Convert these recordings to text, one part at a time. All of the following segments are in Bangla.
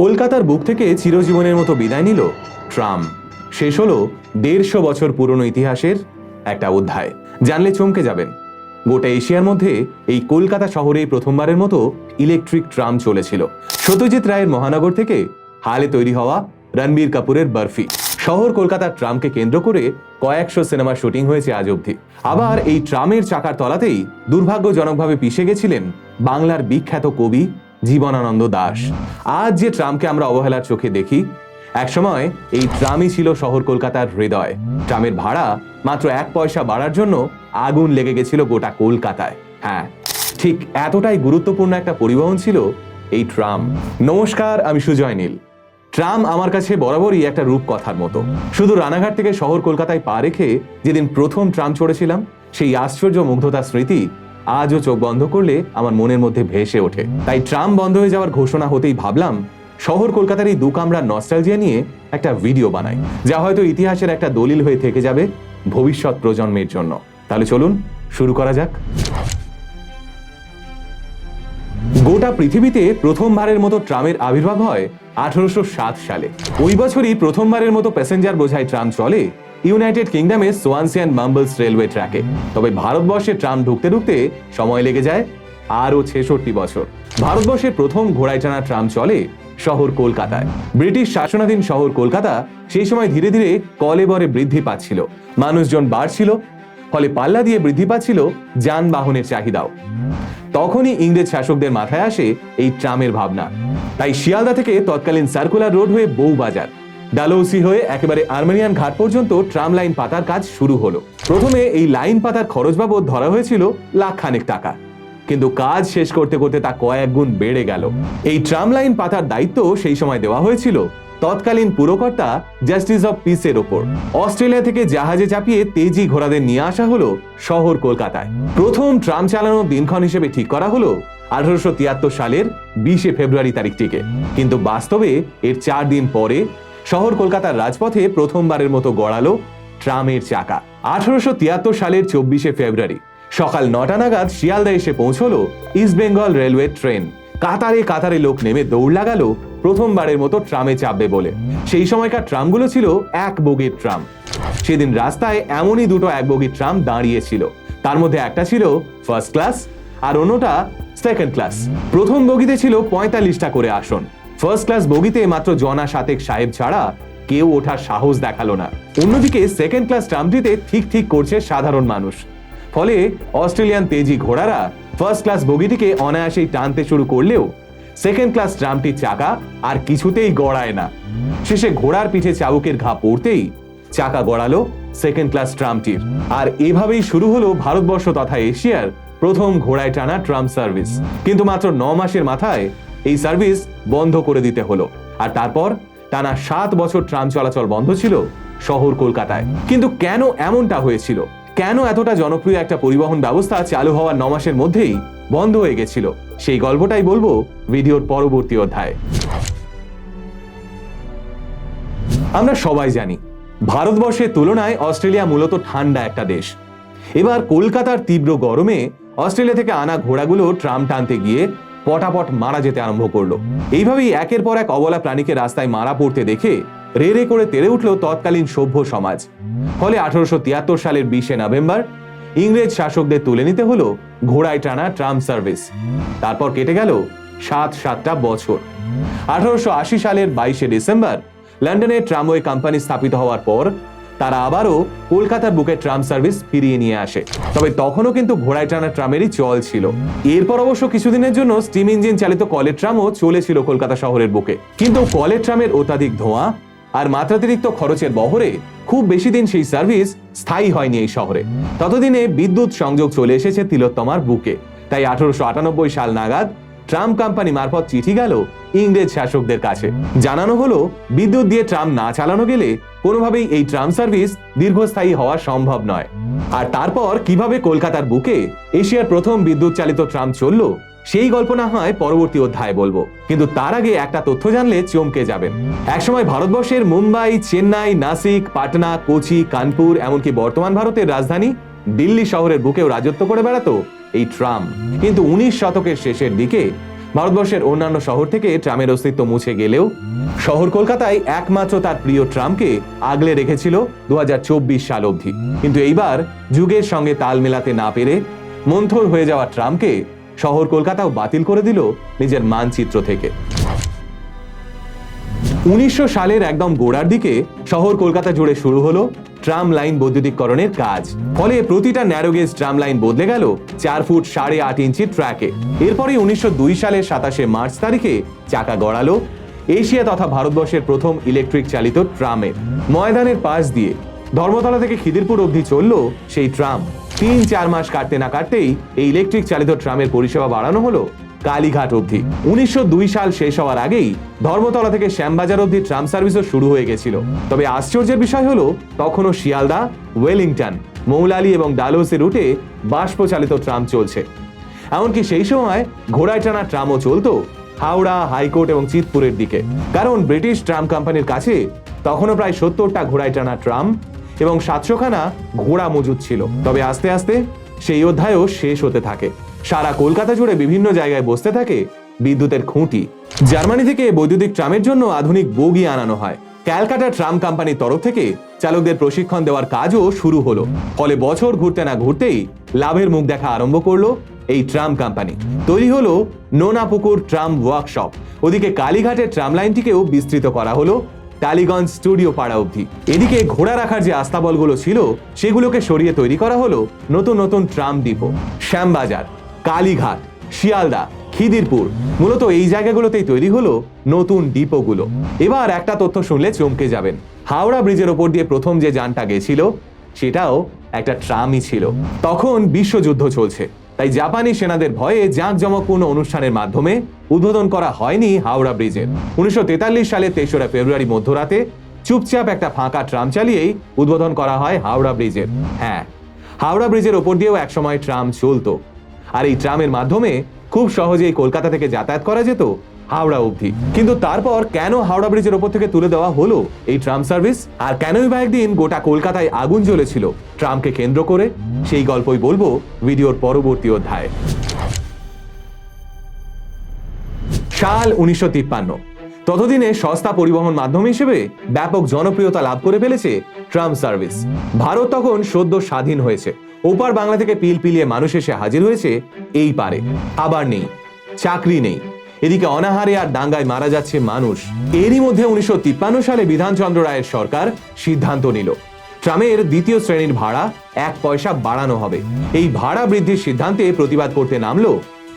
কলকাতার বুক থেকে চিরজীবনের মতো বিদায় নিল ট্রাম শেষ হলো দেড়শো বছর পুরনো ইতিহাসের একটা অধ্যায়। জানলে চমকে যাবেন। গোটা এশিয়ার মধ্যে এই কলকাতা শহরে প্রথমবারের মতো ইলেকট্রিক ট্রাম চলেছিল। সত্যজিৎ রায়ের মহানগর থেকে হালে তৈরি হওয়া রণবীর কাপুরের বরফি। শহর কলকাতার ট্রামকে কেন্দ্র করে কয়েকশো সিনেমার শুটিং হয়েছে আজ অবধি। আবার এই ট্রামের চাকার তলাতেই দুর্ভাগ্যজনকভাবে পিষে গেছিলেন বাংলার বিখ্যাত কবি জীবনানন্দ দাস। আজ যে ট্রামকে আমরা অবহেলার চোখে দেখি, একসময় এই ট্রামই ছিল শহর কলকাতার হৃদয়। ট্রামের ভাড়া মাত্র এক পয়সা বাড়ার জন্য আগুন লেগে গেছিল গোটা কলকাতায়। হ্যাঁ ঠিক এতটাই গুরুত্বপূর্ণ একটা পরিবহন ছিল এই ট্রাম। নমস্কার, আমি সুজয় নীল। ট্রাম আমার কাছে বরাবরই একটা রূপকথার মতো। শুধু রানাঘাট থেকে শহর কলকাতায় পা রেখে যেদিন প্রথম ট্রাম চড়েছিলাম, সেই আশ্চর্য মুগ্ধতার স্মৃতি আজও চোখ বন্ধ করলে আমার মনের মধ্যে ভেসে ওঠে। তাই ট্রাম বন্ধ হয়ে যাওয়ার ঘোষণা হতেই ভাবলাম, শহর কলকাতার এই দু কামরার নস্টালজিয়া নিয়ে একটা ভিডিও বানাই, যা হয়তো ইতিহাসের একটা দলিল হয়ে থেকে যাবে ভবিষ্যৎ প্রজন্মের জন্য। তাহলে চলুন, শুরু করা যাক। গোটা পৃথিবীতে প্রথমবারের মতো ট্রামের আবির্ভাব হয় আঠারোশো সাত সালে। ওই বছরই প্রথমবারের মতো প্যাসেঞ্জার বোঝাই ট্রাম চলে ইউনাইটেড কিংডমে সোয়ানসি অ্যান্ড মাম্বলস রেলওয়ে ট্র্যাকে তবে ভারতবর্ষে ট্রাম ঢুকতে ঢুকতে সময় লেগে যায় আরও ছেষট্টি বছর। ভারতবর্ষের প্রথম ঘোড়ায় টানা ট্রাম চলে শহর কলকাতায়। ব্রিটিশ শাসনাধীন শহর কলকাতা সেই সময় ধীরে ধীরে কলেবরে বৃদ্ধি পাচ্ছিল। মানুষজন বাড়ছিল, ফলে পাল্লা দিয়ে বৃদ্ধি পাচ্ছিল যানবাহনের চাহিদাও। তখনই ইংরেজ শাসকদের মাথায় আসে এই ট্রামের ভাবনা। তাই শিয়ালদা থেকে তৎকালীন সার্কুলার রোড হয়ে বউবাজার। ডালৌসি হয়ে একেবারে আর্মেনিয়ান ঘাট পর্যন্ত ট্রাম লাইন পাতার কাজ শুরু হলো। প্রথমে এই লাইন পাতার খরচ বাবদ ধরা হয়েছিল লাখ খানেক টাকা। কিন্তু কাজ শেষ করতে করতে তা কয়েক গুণ বেড়ে গেল। এই ট্রাম লাইন পাতার দায়িত্ব সেই সময় দেওয়া হয়েছিল তৎকালীন পুরকর্তা জাস্টিস অফ পিসের ওপর। অস্ট্রেলিয়া থেকে জাহাজে চাপিয়ে তেজি ঘোড়াদের নিয়ে আসা হলো শহর কলকাতায়। প্রথম ট্রাম চালানোর দিনক্ষণ হিসেবে ঠিক করা হলো আঠারোশো তিয়াত্তর সালের বিশে ফেব্রুয়ারি তারিখটিকে। কিন্তু বাস্তবে এর চার দিন পরে শহর কলকাতার রাজপথে প্রথমবারের মতো গড়ালো ট্রামের চাকা। আঠারোশো তিয়াত্তর সালের চব্বিশে ফেব্রুয়ারি সকাল নটা নাগাদ শিয়ালদা এসে পৌঁছলো ইস্ট বেঙ্গল রেলওয়ে ট্রেন। কাতারে কাতারে লোক নেমে দৌড় লাগালো প্রথমবারের মতো ট্রামে চাপবে বলে। সেই সময়কার ট্রামগুলো ছিল এক বগির ট্রাম। সেদিন রাস্তায় এমনই দুটো এক বগির ট্রাম দাঁড়িয়েছিল। তার মধ্যে একটা ছিল ফার্স্ট ক্লাস আর অন্যটা সেকেন্ড ক্লাস। প্রথম বগিতে ছিল পঁয়তাল্লিশটা করে আসন। ফার্স্ট ক্লাস বগিতে মাত্র জনা সাতেক সাহেব ছাড়া কেউ ওঠার সাহস দেখাল না। অন্যদিকে সেকেন্ড ক্লাস ট্রামটিতে ঠিক ঠিক করছে সাধারণ মানুষ। ফলে অস্ট্রেলিয়ান তেজি ঘোড়ারা ফার্স্ট ক্লাস বগিটিকে অনায়াসেই টানতে শুরু করলেও সেকেন্ড ক্লাস ট্রামটির চাকা আর কিছুতেই গড়ায় না। শেষে ঘোড়ার পিঠে চাবুকের ঘা পড়তেই চাকা গড়ালো সেকেন্ড ক্লাস ট্রামটির। আর এভাবেই শুরু হলো ভারতবর্ষ তথা এশিয়ার প্রথম ঘোড়ায় টানা ট্রাম সার্ভিস। কিন্তু মাত্র ন মাসের মাথায় এই সার্ভিস বন্ধ করে দিতে হলো। আর তারপর টানা সাত বছর ট্রাম চলাচল বন্ধ ছিল শহর কলকাতায়। কিন্তু কেন এমনটা হয়েছিল? কেন এতটা জনপ্রিয় একটা পরিবহন ব্যবস্থা চালু হওয়ার ন মাসের মধ্যেই বন্ধ হয়ে গেছিল? সেই গল্পটাই বলব ভিডিওর পরবর্তী অধ্যায়ে। আমরা সবাই জানি, ভারতবর্ষের তুলনায় অস্ট্রেলিয়া মূলত ঠান্ডা একটা দেশ। এবার কলকাতার তীব্র গরমে অস্ট্রেলিয়া থেকে আনা ঘোড়াগুলো ট্রাম টানতে গিয়ে পটাপট মারা যেতে আরম্ভ করল। এইভাবেই একের পর এক অবলা প্রাণীকে রাস্তায় মারা পড়তে দেখে রে রে করে তেড়ে উঠল তৎকালীন সভ্য সমাজ। ফলে আঠারোশো তিয়াত্তর সালের বিশে নভেম্বর ইংরেজ শাসকদের তুলে নিতে হলো ঘোড়ায় টানা ট্রাম সার্ভিস। তারপর কেটে গেল সাত সাতটা বছর। আঠারোশো আশি সালের বাইশে ডিসেম্বর লন্ডনে ট্রামওয়ে কোম্পানি স্থাপিত হওয়ার পর তারা আবারও কলকাতার বুকে ট্রাম সার্ভিস ফিরিয়ে নিয়ে আসে। তবে তখনও কিন্তু ঘোড়ায় টানা ট্রামেরই চল ছিল। এরপর অবশ্য কিছুদিনের জন্য স্টিম ইঞ্জিন চালিত কলের ট্রামও চলেছিল কলকাতা শহরের বুকে। কিন্তু কলের ট্রামের অত্যাধিক ধোঁয়া আর মাত্রাতিরিক্ত খরচের বহরে খুব বেশি দিন সেই সার্ভিস স্থায়ী হয়নি এই শহরে। ততদিনে বিদ্যুৎ সংযোগ চলে এসেছে তিলোত্তমার বুকে। তাই আঠারোশো আটানব্বই সাল নাগাদ ট্রাম কোম্পানি মারফত চিঠি গেল ইংরেজ শাসকদের কাছে। জানানো হলো, বিদ্যুৎ দিয়ে ট্রাম না চালানো গেলে কোনোভাবেই এই ট্রাম সার্ভিস দীর্ঘস্থায়ী হওয়া সম্ভব নয়। আর তারপর কীভাবে কলকাতার বুকে এশিয়ার প্রথম বিদ্যুৎ চালিত ট্রাম চলল, সেই গল্প না হয় পরবর্তী অধ্যায় বলব। কিন্তু তার আগে একটা তথ্য জানলে চমকে যাবেন একসময় ভারতবর্ষের মুম্বাই, চেন্নাই, নাসিক, পাটনা, কোচি, কানপুর, এমনকি বর্তমান ভারতের রাজধানী দিল্লি শহরের বুকেও রাজত্ব করে বেড়াতো এই ট্রাম। কিন্তু উনিশ শতকের শেষের দিকে ভারতবর্ষের অন্যান্য শহর থেকে ট্রামের অস্তিত্ব মুছে গেলেও শহর কলকাতায় একমাত্র তার প্রিয় ট্রামকে আগলে রেখেছিল দু সাল অবধি। কিন্তু এইবার যুগের সঙ্গে তাল মেলাতে না পেরে মন্থর হয়ে যাওয়া ট্রামকে শহর কলকাতাও বাতিল করে দিল নিজের মানচিত্র থেকে। উনিশশো সালের একদম গোড়ার দিকে শহর কলকাতা জুড়ে শুরু হলো ট্রাম লাইন বৈদ্যুতিকরণের কাজ। ফলে প্রতিটা ন্যারোগেজ ট্রাম লাইন বদলে গেল চার ফুট সাড়ে আট ইঞ্চি ট্র্যাকে এরপরে উনিশশো দুই সালের সাতাশে মার্চ তারিখে চাকা গড়ালো এশিয়া তথা ভারতবর্ষের প্রথম ইলেকট্রিক চালিত ট্রামের ময়দানের পাশ দিয়ে ধর্মতলা থেকে খিদিরপুর অবধি চলল সেই ট্রাম তিন চার মাস কাটতে না কাটতেই এই ইলেকট্রিক চালিত ট্রামের পরিষেবা বাড়ানো হলো কালীঘাট অবধি। উনিশশো সাল শেষ হওয়ার আগেই ধর্মতলা থেকে শ্যামবাজার অবধি ট্রাম সার্ভিসও শুরু হয়ে গেছিল। তবে আশ্চর্যের বিষয় হলো, তখনও শিয়ালদা, ওয়েলিংটন, মৌলালি এবং ডালোসে রুটে বাষ্পচালিত ট্রাম চলছে। এমনকি সেই সময় ঘোড়ায় টানা ট্রামও চলতো হাওড়া, হাইকোর্ট এবং চিতপুরের দিকে। কারণ ব্রিটিশ ট্রাম কোম্পানির কাছে তখনও প্রায় সত্তরটা ঘোড়ায় টানা ট্রাম এবং সাতশোখানা ঘোড়া মজুদ ছিল। তবে আস্তে আস্তে সেই অধ্যায়ও শেষ হতে থাকে। সারা কলকাতা জুড়ে বিভিন্ন জায়গায় বসতে থাকে বিদ্যুতের খুঁটি। জার্মানি থেকে বৈদ্যুতিক ট্রামের জন্য আধুনিক বগি আনানো হয়। ক্যালকাটা ট্রাম কোম্পানির তরফ থেকে চালকদের প্রশিক্ষণ দেওয়ার কাজও শুরু হলো। ফলে বছর ঘুরতে না ঘুরতেই লাভের মুখ দেখা আরম্ভ করল এই ট্রাম কোম্পানি। তৈরি হলো নোনাপুকুর ট্রাম ওয়ার্কশপ। ওদিকে কালীঘাটের ট্রাম লাইনটিকেও বিস্তৃত করা হলো টালিগঞ্জ স্টুডিও পাড়া অবধি। এদিকে ঘোড়া রাখার যে আস্তাবলগুলো ছিল, সেগুলোকে সরিয়ে তৈরি করা হলো নতুন নতুন ট্রাম ডিপো। শ্যামবাজার। কালীঘাট, শিয়ালদা, খিদিরপুর। মূলত এই জায়গাগুলোতেই তৈরি হলো নতুন ডিপোগুলো। এবার একটা তথ্য শুনলে চমকে যাবেন। হাওড়া ব্রিজের ওপর দিয়ে প্রথম যে যানটা গেছিল, সেটাও একটা ট্রামই ছিল। তখন বিশ্বযুদ্ধ চলছে। তাই জাপানি সেনাদের ভয়ে জাঁকজমকপূর্ণ অনুষ্ঠানের মাধ্যমে উদ্বোধন করা হয়নি হাওড়া ব্রিজের। উনিশশো সালে তেসরা ফেব্রুয়ারি মধ্যরাতে চুপচাপ একটা ফাঁকা ট্রাম চালিয়েই উদ্বোধন করা হয় হাওড়া ব্রিজের। হ্যাঁ হাওড়া ব্রিজের ওপর দিয়েও একসময় ট্রাম চলতো। আর এই ট্রামের মাধ্যমে খুব সহজেই কলকাতা থেকে যাতায়াত করা যেত হাওড়া অবধি। কিন্তু তারপর কেন হাওড়া ব্রিজের ওপর থেকে তুলে দেওয়া হলো এই ট্রাম সার্ভিস? আর কেনই বা একদিন গোটা কলকাতায় আগুন জ্বলেছিল? ট্রামকে কেন্দ্র করে সেই গল্পই বলব ভিডিওর পরবর্তী অধ্যায়ে। সাল উনিশশো তিপ্পান্ন। ততদিনে সস্তা পরিবহন মাধ্যম হিসেবে ব্যাপক জনপ্রিয়তা লাভ করে ফেলেছে ট্রাম সার্ভিস। ভারত তখন সদ্য স্বাধীন হয়েছে। ওপার বাংলা থেকে পিল পিলিয়ে মানুষ এসে হাজির হয়েছে এই পারে। আবার নেই, চাকরি নেই। এদিকে অনাহারে আর দাঙ্গায় মারা যাচ্ছে মানুষ। এরই মধ্যে উনিশশো তিপ্পান্ন সালে বিধানচন্দ্র রায়ের সরকার সিদ্ধান্ত নিল। ট্রামের দ্বিতীয় শ্রেণির ভাড়া এক পয়সা বাড়ানো হবে। এই ভাড়া বৃদ্ধির সিদ্ধান্তে প্রতিবাদ করতে নামলো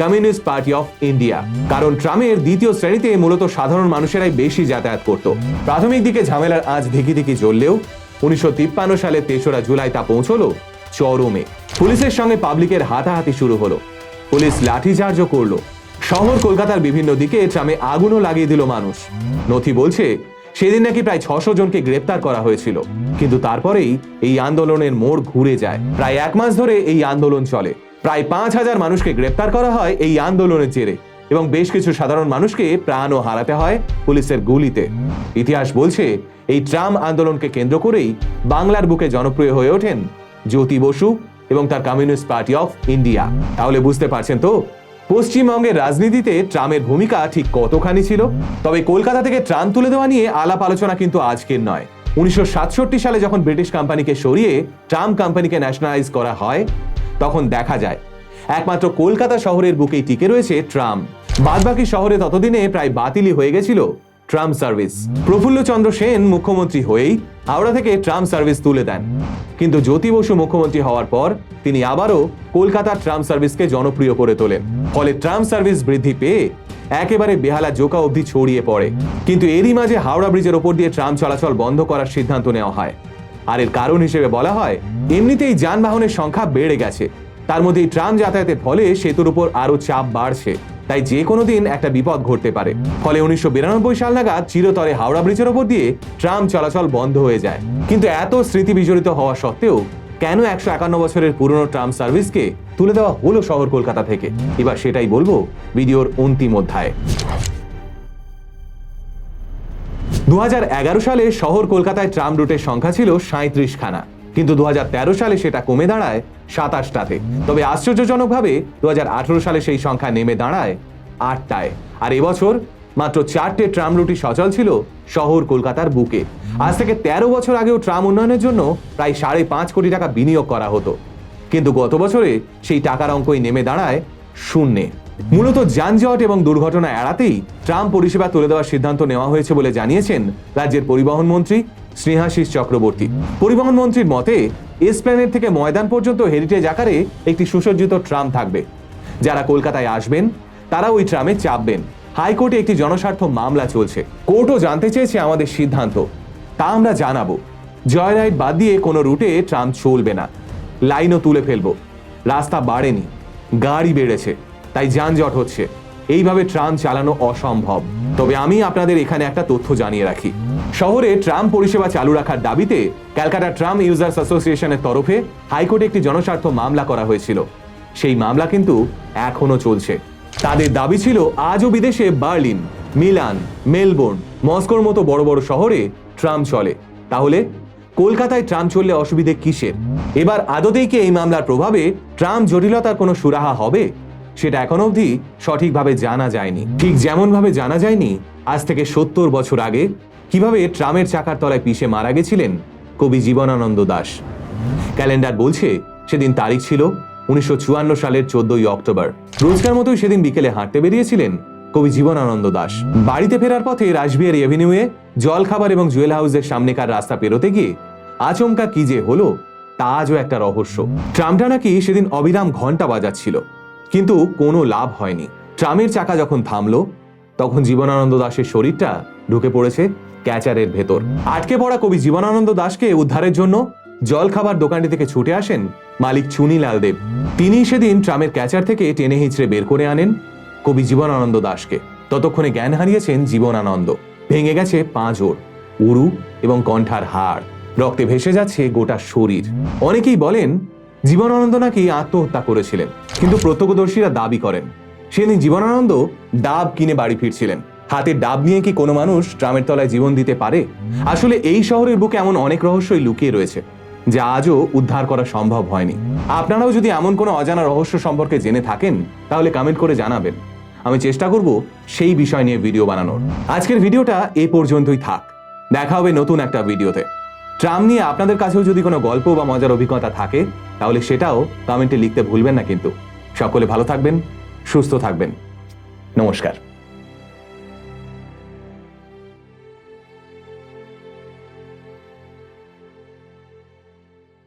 কমিউনিস্ট পার্টি অফ ইন্ডিয়া। কারণ ট্রামের দ্বিতীয় শ্রেণীতে মূলত সাধারণ মানুষেরাই বেশি যাতায়াত করত। প্রাথমিক দিকে ঝামেলার আজ ধিকি ধিকি জ্বললেও উনিশশো তিপ্পান্ন সালে তেসরা জুলাই তা পৌঁছলো চরমে। পুলিশের সঙ্গে পাবলিকের হাতাহাতি শুরু হলো। পুলিশ লাঠিচার্জও করল। শহর কলকাতার বিভিন্ন দিকে ট্রামে আগুনও লাগিয়ে দিল মানুষ। নথি বলছে, সেদিন নাকি প্রায় ছশো জনকে গ্রেপ্তার করা হয়েছিল। কিন্তু তারপরেই এই আন্দোলনের মোড় ঘুরে যায়। প্রায় এক মাস ধরে এই আন্দোলন চলে। প্রায় পাঁচ হাজার মানুষকে গ্রেপ্তার করা হয় এই আন্দোলনের জেরে। এবং বেশ কিছু সাধারণ মানুষকে প্রাণও হারাতে হয় পুলিশের গুলিতে। ইতিহাস বলছে, এই ট্রাম আন্দোলনকে কেন্দ্র করেই বাংলার বুকে জনপ্রিয় হয়ে ওঠেন জ্যোতি বসু এবং তার কমিউনিস্ট পার্টি অফ ইন্ডিয়া তাহলে বুঝতে পারছেন তো? পশ্চিমবঙ্গের রাজনীতিতে ট্রামের ভূমিকা ঠিক কতখানি ছিল? তবে কলকাতা থেকে ট্রাম তুলে দেওয়া নিয়ে আলাপ আলোচনা কিন্তু আজকের নয়। উনিশশো সালে যখন ব্রিটিশ কোম্পানিকে সরিয়ে ট্রাম কোম্পানিকে ন্যাশনালাইজ করা হয়, তখন দেখা যায়, একমাত্র কলকাতা শহরের বুকেই টিকে রয়েছে ট্রাম। বাদবাকি শহরে ততদিনে প্রায় বাতিলই হয়ে গেছিল। Tram service. প্রফুল্লচন্দ্র সেন মুখ্যমন্ত্রী হয়েই হাওড়া থেকে ট্রাম সার্ভিস তুলে দেন। কিন্তু জ্যোতি বসু মুখ্যমন্ত্রী হওয়ার পর তিনি আবারও কলকাতার ট্রাম সার্ভিসকে জনপ্রিয় করে তোলেন। ফলে ট্রাম সার্ভিস বৃদ্ধি পেয়ে একেবারে বেহালা জোকা অবধি ছড়িয়ে পড়ে। কিন্তু এরই মাঝে হাওড়া ব্রিজের ওপর দিয়ে ট্রাম চলাচল বন্ধ করার সিদ্ধান্ত নেওয়া হয়। আর এর কারণ হিসেবে বলা হয়, এমনিতেই যানবাহনের সংখ্যা বেড়ে গেছে। তার মধ্যে ট্রাম যাতায়াতের ফলে সেতুর উপর আরও চাপ বাড়ছে। তাই যে কোনো দিন একটা বিপদ ঘটতে পারে। ফলে উনিশশো বিরানব্বই সাল নাগাদ চিরতরে হাওড়া ব্রিজের ওপর দিয়ে ট্রাম চলাচল বন্ধ হয়ে যায়। কিন্তু এত স্মৃতি বিজড়িত হওয়া সত্ত্বেও কেন একশো একান্ন বছরের পুরনো ট্রাম সার্ভিসকে তুলে দেওয়া হলো শহর কলকাতা থেকে? এবার সেটাই বলব ভিডিওর অন্তিম অধ্যায়ে। দু সালে শহর কলকাতায় ট্রাম রুটের সংখ্যা ছিল সাঁত্রিশ খানা কিন্তু দু হাজার তেরো সালে সেটা কমে দাঁড়ায় সাতাশটাতে। তবে আশ্চর্যজনকভাবে দু সালে সেই সংখ্যা নেমে দাঁড়ায় আটটায়। আর এবছর মাত্র চারটে ট্রাম রুটি সচল ছিল শহর কলকাতার বুকে। আজ থেকে তেরো বছর আগেও ট্রাম উন্নয়নের জন্য প্রায় সাড়ে পাঁচ কোটি টাকা বিনিয়োগ করা হতো। কিন্তু গত বছরে সেই টাকার অঙ্কই নেমে দাঁড়ায় শূন্যে। মূলত যানজট এবং দুর্ঘটনা এড়াতেই ট্রাম পরিষেবা তুলে দেওয়ার সিদ্ধান্ত নেওয়া হয়েছে বলে জানিয়েছেন রাজ্যের পরিবহন মন্ত্রী স্নেহাশিস চক্রবর্তী। পরিবহন মন্ত্রীর মতে এসপ্ল্যানেড থেকে ময়দান পর্যন্ত হেরিটেজ আকারে একটি সুসজ্জিত ট্রাম থাকবে। যারা কলকাতায় আসবেন, তারা ওই ট্রামে চাপবেন। হাইকোর্টে একটি জনস্বার্থ মামলা চলছে। কোর্টও জানতে চেয়েছে আমাদের সিদ্ধান্ত। তা আমরা জানাব। জয়রাইড বাদ দিয়ে কোনো রুটে ট্রাম চলবে না। লাইনও তুলে ফেলব। রাস্তা বাড়েনি। গাড়ি বেড়েছে। তাই যানজট হচ্ছে। এইভাবে ট্রাম চালানো অসম্ভব। তবে আমি আপনাদের এখানে একটা তথ্য জানিয়ে রাখি। শহরে ট্রাম পরিষেবা চালু রাখার দাবিতে ক্যালকাটা ট্রাম ইউজার্স অ্যাসোসিয়েশনের তরফে হাইকোর্টে একটি জনস্বার্থ মামলা করা হয়েছিল। সেই মামলা কিন্তু এখনও চলছে। তাদের দাবি ছিল আজও বিদেশে বার্লিন, মিলান, মেলবোর্ন, মস্কোর মতো বড় বড় শহরে ট্রাম চলে। তাহলে কলকাতায় ট্রাম চললে অসুবিধে কিসের? এবার আদতেই কি এই মামলার প্রভাবে ট্রাম জটিলতার কোনো সুরাহা হবে? সেটা এখন অবধি সঠিকভাবে জানা যায়নি। ঠিক যেমনভাবে জানা যায়নি, আজ থেকে সত্তর বছর আগে কীভাবে ট্রামের চাকার তলায় পিষে মারা গেছিলেন? কবি জীবনানন্দ দাস। ক্যালেন্ডার বলছে, সেদিন তারিখ ছিল উনিশশো সালের চোদ্দই অক্টোবর। রোজকার মতোই সেদিন বিকেলে হাঁটতে বেরিয়েছিলেন কবি জীবনানন্দ দাস। বাড়িতে ফেরার পথে রাসবিহার এভিনিউয়ে জলখাবার এবং জুয়েল হাউসের সামনেকার রাস্তা পেরোতে গিয়ে আচমকা কি যে হলো, তা আজও একটা রহস্য। ট্রামটা নাকি সেদিন অবিরাম ঘণ্টা বাজাচ্ছিল, কিন্তু কোনো লাভ হয়নি। ট্রামের চাকা যখন থামলো, তখন জীবনানন্দ দাসের শরীরটা ঢুকে পড়েছে ক্যাচারের ভেতর। আটকে পড়া কবি জীবনানন্দ দাসকে উদ্ধারের জন্য জলখাবার দোকানটি থেকে ছুটে আসেন মালিক চুনিলাল দেব। তিনি সেদিন ট্রামের ক্যাচার থেকে টেনে হিঁচড়ে বের করে আনেন কবি জীবনানন্দ দাসকে। ততক্ষণে জ্ঞান হারিয়েছেন জীবনানন্দ। ভেঙে গেছে পাঁজর উরু এবং কণ্ঠার হাড়। রক্তে ভেসে যাচ্ছে গোটা শরীর। অনেকেই বলেন, জীবনানন্দ নাকি আত্মহত্যা করেছিলেন। কিন্তু প্রত্যক্ষদর্শীরা দাবি করেন, সেদিন জীবনানন্দ ডাব কিনে বাড়ি ফিরছিলেন। হাতে ডাব নিয়ে কি কোনো মানুষ ট্রামের তলায় জীবন দিতে পারে? আসলে এই শহরের বুকে এমন অনেক রহস্যই লুকিয়ে রয়েছে, যা আজও উদ্ধার করা সম্ভব হয়নি। আপনারাও যদি এমন কোনো অজানা রহস্য সম্পর্কে জেনে থাকেন, তাহলে কমেন্ট করে জানাবেন। আমি চেষ্টা করব সেই বিষয় নিয়ে ভিডিও বানানোর। আজকের ভিডিওটা এ পর্যন্তই থাক। দেখা হবে নতুন একটা ভিডিওতে। ট্রাম নিয়ে আপনাদের কাছেও যদি কোনো গল্প বা মজার অভিজ্ঞতা থাকে, তাহলে সেটাও কমেন্টে লিখতে ভুলবেন না কিন্তু। সকলে ভালো থাকবেন, সুস্থ থাকবেন। নমস্কার।